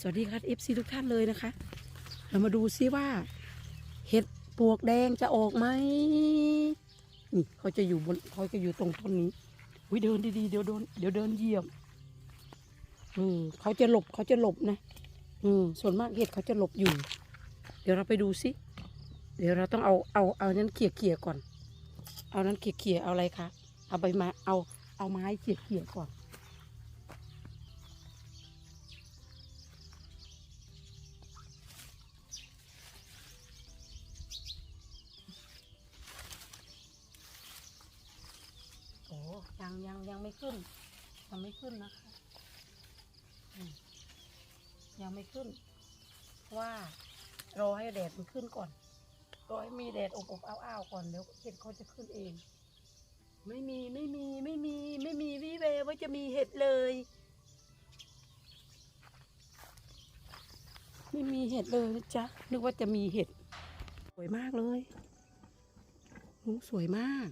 สวัสดีครับ FC ทุกท่านเลยนะคะ เรามาดูซิว่า เห็ดปวกแดงจะออกไหมนี่เขาจะอยู่บนเขาจะอยู่ตรงต้นนี้อุ้ยเดินดีๆเดี๋ยวโดนเดี๋ยวเดินเหยียบอืมเขาจะหลบเขาจะหลบนะอืมส่วนมากเห็ดเขาจะหลบอยู่ เดี๋ยวเราไปดูซิเดี๋ยวเราต้องเอาเอาเอานั้นเขี่ยเขี่ยก่อน เอานั้นเขี่ยเขี่ยเอาอะไรคะเอาใบไม้เอาเอาไม้เขี่ยเขี่ยก่อน ไม่ขึ้น ยังไม่ขึ้นนะคะยังไม่ขึ้น ว่ารอให้แดดมันขึ้นก่อนรอให้มีแดดอบอบอ้าวๆก่อนเดี๋ยวเห็ดเขาจะขึ้นเอง ไม่มีไม่มีไม่มี ไม่มีวิเวว่าจะมีเห็ดเลย ไม่มีเห็ดเลยนะจ๊ะนึกว่าจะมีเห็ด สวยมากเลยลุงสวยมาก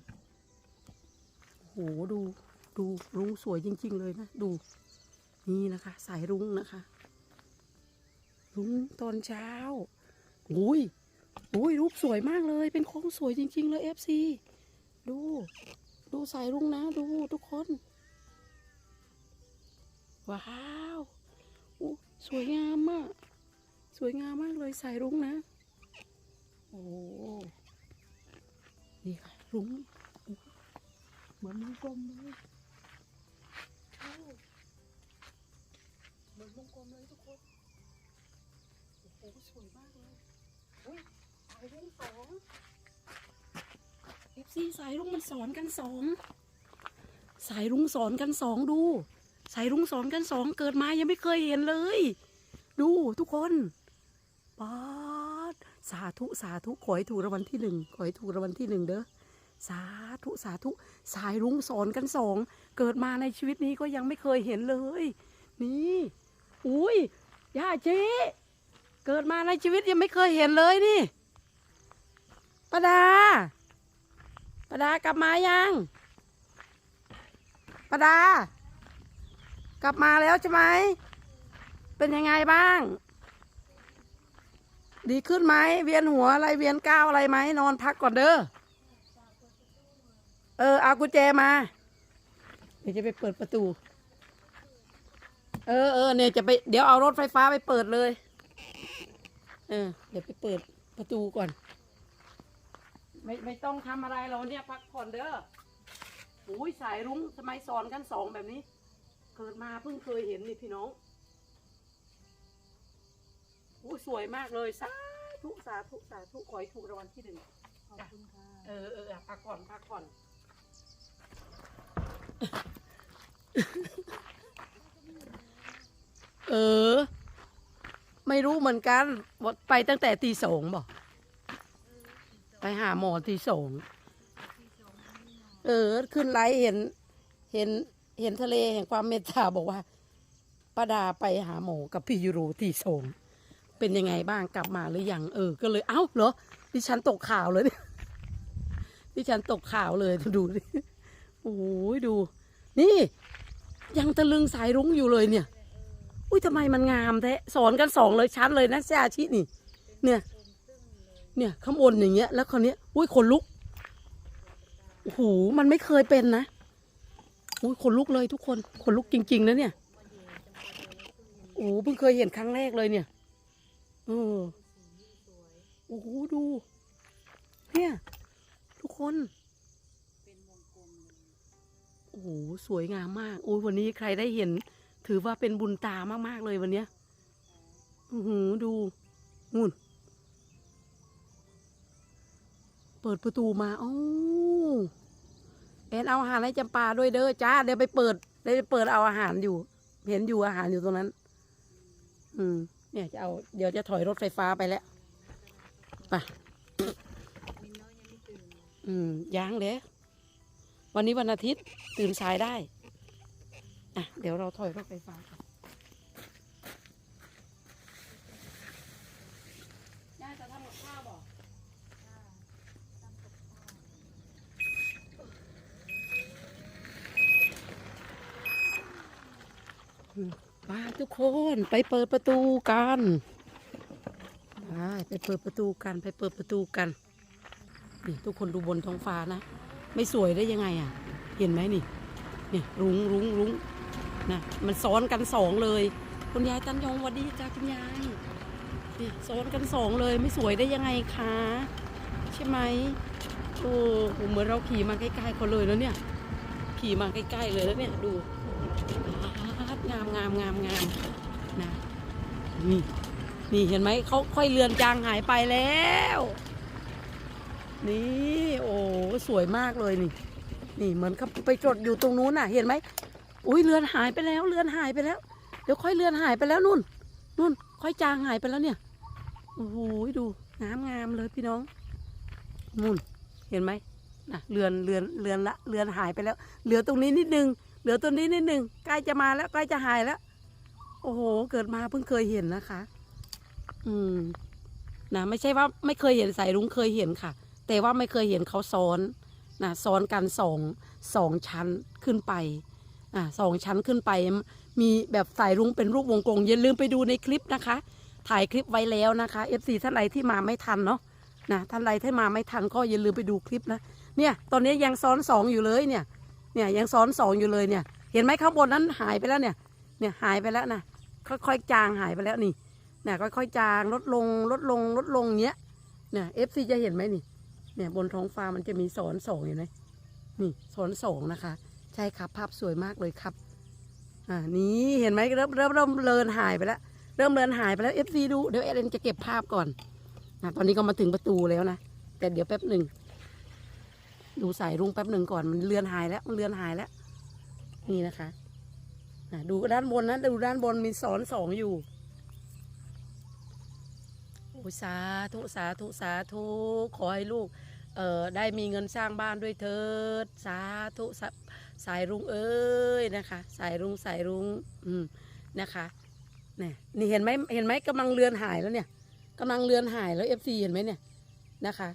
โหดู ดูรุ้งสวยจริง ๆ เลยนะ ดูนี่นะคะ สายรุ้งนะคะ รุ้งตอนเช้าอุ้ยอุ้ยรูปสวยมากเลย เป็นโค้งสวยจริง ๆ เลยเอฟซีดู ดูสายรุ้งนะ ดูทุกคน ว้าวโอ้สวยงามมากสวยงามมากเลยสายรุ้งนะ โอ้นี่ค่ะรุ้งเหมือนวงกลมเลย วงกลมเลยทุกคน โอ้โหสวยมากเลยอุ้ยสายรุ้งสองเอฟซีสายรุ้งมันสอนกันสองสายรุ้งสอนกันสองดู สายรุ้งสอนกันสองเกิดมายังไม่เคยเห็นเลย ดูทุกคนป๊าดสาธุสาธุขอให้ถูกรางวัลที่หนึ่งขอให้ถูกรางวัลที่หนึ่งเด้อสาธุสาธุสายรุ้งสอนกันสอง เกิดมาในชีวิตนี้ก็ยังไม่เคยเห็นเลย นี่ อุ้ยย่าจีเกิดมาในชีวิตยังไม่เคยเห็นเลยนี่ปดาปดากลับมายังปดากลับมาแล้วใช่ไหม เป็นยังไงบ้าง ดีขึ้นไหม เวียนหัวอะไรเวียนก้าวอะไรไหมนอนพักก่อนเด้อ เออ เอากุญแจมา เดี๋ยวจะไปเปิดประตู เออเออเนี่ยจะไปเดี๋ยวเอารถไฟฟ้าไปเปิดเลย เออ เดี๋ยวไปเปิดประตูก่อน ไม่ไม่ต้องทำอะไรเราเนี่ยพักผ่อนเด้อโอ้ยสายรุ้งทำไมสอนกันสองแบบนี้ เกิดมาเพิ่งเคยเห็นนี่พี่น้องโอ้ยสวยมากเลยสาธุสาธุสาธุขอให้ถูกรางวัลที่หนึ่งขอบคุณค่ะเออเออพักก่อนพักก่อน เออ ไม่รู้เหมือนกันไปตั้งแต่ตีสองบอกไปหาหมอตีสองเออ ขึ้นไลฟ์เห็น เห็นเห็นทะเลแห่งความเมตตาบอกว่าป้าดาไปหาหมอกับพี่ยูโรตีสองเป็นยังไงบ้างกลับมาหรือยังเออ ก็เลยเอ้าเหรอดิฉันตกข่าวเลยดิฉันตกข่าวเลยดูดิโอ้โหดู นี่ ยังตะลึงสายรุ้งอยู่เลยเนี่ย อุ้ยทำไมมันงามแท้สอนกันสองเลยชัดเลยนะเสียอาชินี่ เนี่ย เนี่ยข้างบนอย่างเงี้ย แล้วคราวเนี้ยอุ้ยขนลุกโอ้โหมันไม่เคยเป็นนะอุ้ยขนลุกเลยทุกคนขนลุกจริง ๆ นะเนี่ยโอ้โหเพิ่งเคยเห็นครั้งแรกเลยเนี่ยเออโอ้โหดู เนี่ย ทุกคนโอ้โหสวยงามมากโอ้ยวันนี้ใครได้เห็น ถือว่าเป็นบุญตามาก ๆ เลยวันเนี้ยอือหือดูนู่น เปิดประตูมาโอ้แอนเอาอาหารให้จำปาด้วยเด้อจ้าเดี๋ยวไปเปิดเดี๋ยวไปเปิดเอาอาหารอยู่ เห็นอยู่อาหารอยู่ตรงนั้น อืม เนี่ยจะเอาเดี๋ยวจะถอยรถไฟฟ้าไปแล้วไปมินน้อยยังไม่ตื่นเลยอืมยังเด้วันนี้วันอาทิตย์ตื่นสายได้ อะเดี๋ยวเราถอยรถไฟฟ้าก่อนย่าจะทำกับข้าวบอกค่ะตำกับข้าวอืมมาทุกคนไปเปิดประตูกันไปไปเปิดประตูกันไปเปิดประตูกันนี่ทุกคนดูบนท้องฟ้านะ ไม่สวยได้ยังไงอะ เห็นไหมนี่ นี่รุ้งรุ้งรุ้ง นะมันซ้อนกันสองเลย คุณยายตันยงวัสดีจ้าคุณยายนี่ซ้อนกันสองเลยไม่สวยได้ยังไงคะใช่ไหมโอ้โหเหมือนเราขี่มาใกล้ๆเขาเลยแล้วเนี่ย ขี่มาใกล้ๆเลยแล้วเนี่ยดูงามงามงามงามนะนี่นี่เห็นไหมเขาค่อยเลือนจางหายไปแล้ว นี่ โอ้สวยมากเลยนี่ นี่เหมือนเขาไปจดอยู่ตรงนู้นน่ะ เห็นไหม อุ้ยเรือนหายไปแล้ว เรือนหายไปแล้ว เดี๋ยวค่อยเรือนหายไปแล้วนู่นนู่น ค่อยจางหายไปแล้วเนี่ยโอ้โหดูงามงามเลยพี่น้องนู่นเห็นไหมน่ะเรือนเรือนเรือนละเรือนหายไปแล้ว เหลือตรงนี้นิดนึง เหลือตรงนี้นิดนึงใกล้จะมาแล้วใกล้จะหายแล้ว โอ้โห เกิดมาเพิ่งเคยเห็นนะคะ อืมนะไม่ใช่ว่าไม่เคยเห็นสายรุ้งเคยเห็นค่ะ แต่ว่าไม่เคยเห็นเขาซ้อนนะซ้อนกันสองสองชั้นขึ้นไป อ่าสองชั้นขึ้นไป มีแบบสายรุ้งเป็นรูปวงกลมอย่าลืมไปดูในคลิปนะคะ ถ่ายคลิปไว้แล้วนะคะ FC ท่านใดที่มาไม่ทันเนาะนะท่านใดที่มาไม่ทันก็อย่าลืมไปดูคลิปนะเนี่ยตอนนี้ยังซ้อนสองอยู่เลยเนี่ยเนี่ยยังซ้อนสองอยู่เลยเนี่ย เห็นไหมข้างบนนั้นหายไปแล้วเนี่ยเนี่ยหายไปแล้วนะค่อยๆจางหายไปแล้วนี่เนี่ยค่อยๆจางลดลงลดลงลดลงเนี้ยเนี่ยเอฟซีจะเห็นไหมนี่เนี่ยบนท้องฟ้ามันจะมีสอนสองเห็นไหมนี่สอนสองนะคะ ใช่ครับภาพสวยมากเลยครับ อ่านี่เห็นไหมเริ่มเริ่มเริ่มเลินหายไปแล้วเริ่มเลินหายไปแล้วเอฟซีดูเดี๋ยวเอเลนจะเก็บภาพก่อนนะตอนนี้ก็มาถึงประตูแล้วนะแต่เดี๋ยวแป๊บหนึ่งดูสายรุ้งแป๊บหนึ่งก่อนมันเลือนหายแล้วมันเลือนหายแล้ว นี่นะคะอะดูด้านบนนะดูด้านบนมีสอนสองอยู่โอ้ยสาธุสาธุสาธุขอให้ลูก เอ่อได้มีเงินสร้างบ้านด้วยเถิด สาธุสา สายรุ้งเอ้ยนะคะ สายรุ้งสายรุ้งอืมนะคะเนี่ยนี่เห็นไหมเห็นไหมกำลังเลือนหายแล้วเนี่ยกำลังเลือนหายแล้วเอฟซีเห็นไหมเนี่ยนะคะ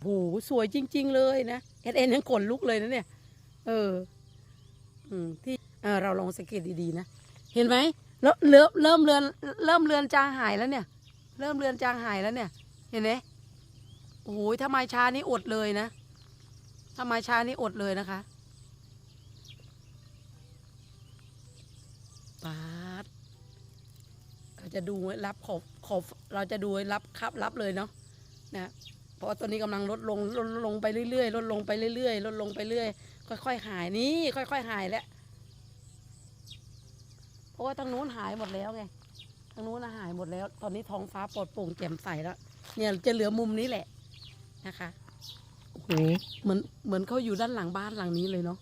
โหสวยจริง ๆ เลยนะเอสเอ็นยังขนลุกเลยนะเนี่ย เออ อืมที่เออเราลองสังเกตดีๆนะเห็นไหมแล้วเริ่มเริ่มเรือนเริ่มเรือนจางหายแล้วเนี่ย เริ่มเรือนจางหายแล้วเนี่ย เห็นไหมโอ้โหถ้าไม้ช้านี่อดเลยนะถ้าไม้ช้านี่อดเลยนะคะ ปาดเราจะดูรับขอบขอบเราจะดูรับครับรับเลยเนาะนะเพราะว่าตัวนี้กำลังลดลงลดลงไปเรื่อยๆลดลงไปเรื่อยๆลดลงไปเรื่อยค่อยๆหายนี่ค่อยๆหายแล้วเพราะว่าทางนู้นหายหมดแล้วไงทางนู้นน่ะหายหมดแล้ว ตอนนี้ท้องฟ้าปลอดโปร่งแจ่มใสแล้ว เนี่ยจะเหลือมุมนี้แหละนะคะโอ้โหเหมือนเหมือนเขาอยู่ด้านหลังบ้านหลังนี้เลยเนาะ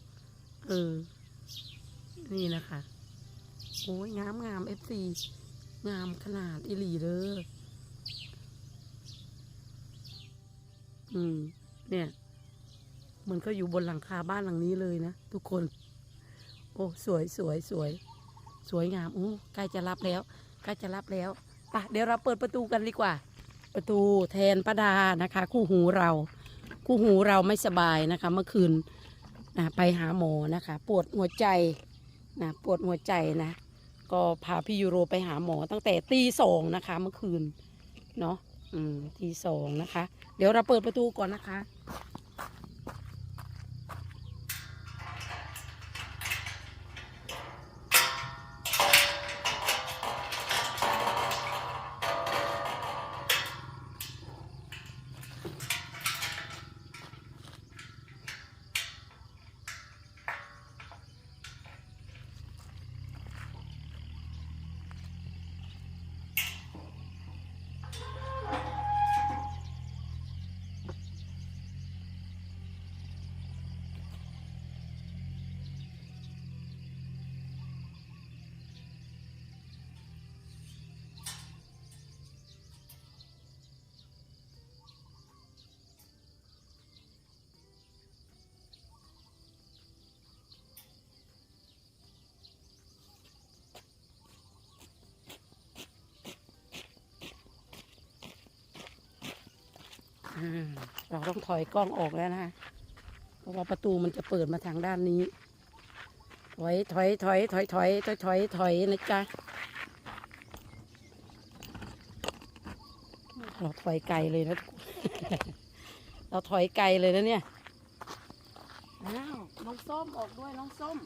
เออนี่นะคะ โอ้ยงามงามเอฟซีงามขนาดอิหลีเด้ออืม เนี่ยมือนเขาอยู่บนหลังคาบ้านหลังนี้เลยนะ ทุกคน โอ้สวยสวยสวย สวยงามอู้ใกล้จะรับแล้วใกล้จะรับแล้วอะเดี๋ยวเราเปิดประตูกันดีกว่า ประตูแทนป้าดานะคะ คู่หูเรา คู่หูเราไม่สบายนะคะ เมื่อคืนนะไปหาหมอนะคะ ปวดหัวใจนะปวดหัวใจนะ ก็พาพี่ยูโรไปหาหมอตั้งแต่ตีสองนะคะเมื่อคืน เนาะอืมตีสองนะคะ เดี๋ยวเราเปิดประตูก่อนนะคะ เราต้องถอยกล้องออกแล้วนะเพราะว่าประตูมันจะเปิดมาทางด้านนี้ ถอยถอยถอยถอยถอยถอยถอยถอยนะจ๊ะเราถอยไกลเลยนะเราถอยไกลเลยนะเนี่ย อ้าว น้องส้มออกด้วยน้องส้ม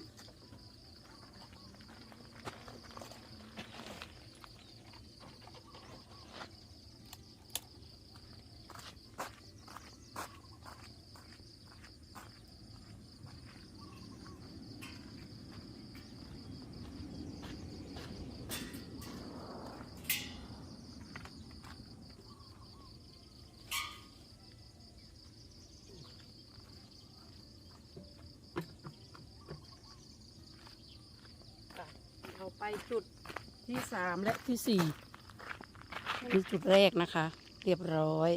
เราไปจุดที่สามและที่สี่นี่จุดแรกนะคะ เรียบร้อย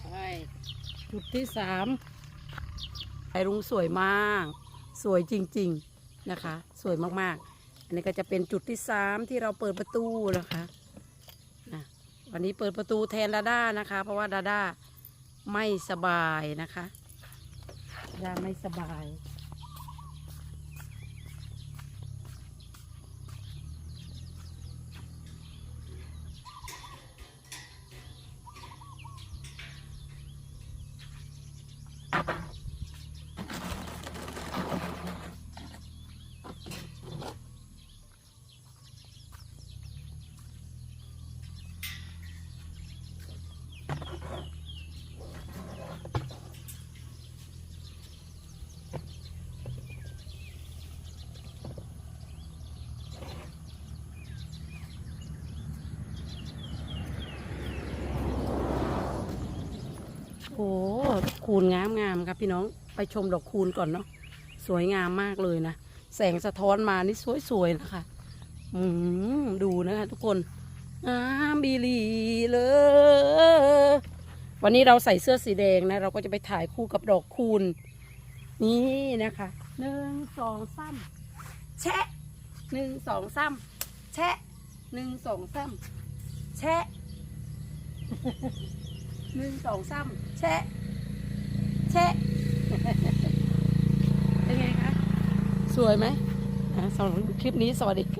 ใช่ จุดที่สามไอรุ้งสวยมาก สวยจริง ๆนะคะ สวยมากๆ อันนี้ก็จะเป็นจุดที่สามที่เราเปิดประตูนะคะนะวันนี้เปิดประตูแทนดาด้านะคะ เพราะว่าดาด้าไม่สบายนะคะดาด้าไม่สบาย โอ้คูณงามงามๆครับพี่น้องไปชมดอกคูณก่อนเนาะสวยงามมากเลยนะ แสงสะท้อนมานี่สวยๆนะคะอืมดูนะคะทุกคนงามบีลีเลยวันนี้เราใส่เสื้อสีแดงนะ เราก็จะไปถ่ายคู่กับดอกคูณ นี่นะคะหนึ่งสองสามแชะหนึ่งสองสามแชะหนึ่งสองสามแชะ หนึ่งสองสามแชะ แชะ เป็นไงคะ สวยไหมอะสำหรับคลิปนี้สวัสดีค่ะ